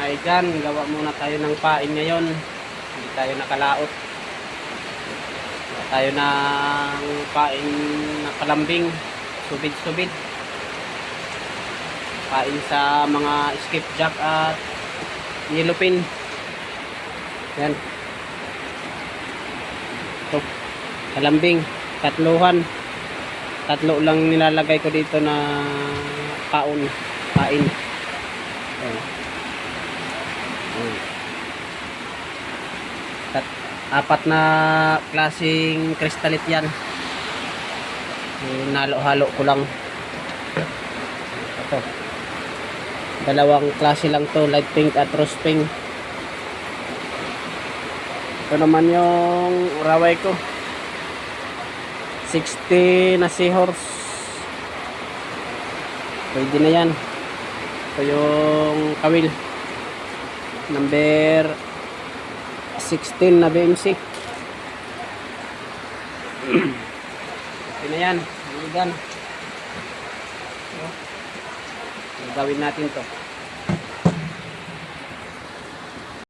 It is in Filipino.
Mga igan, gawa muna tayo ng pain ngayon. Hindi tayo nakalaot. Gawa tayo ng pain na kalambing. Subid-subid. Pain sa mga skipjack at yellow pin. Yan. Ito. Kalambing. Tatluhan. Tatlo lang nilalagay ko dito na paon. Pain. Ayan. Tat, apat na klaseng kristalit yan. Nalo-halo ko lang. Ito. Dalawang klase lang to, light pink at rose pink. Ito naman yung raway ko. 60 na seahorse. Pwede na yan. Ito yung kawil. Number 16 na BMC. Ito na yan. Hanggang. Gawin natin to.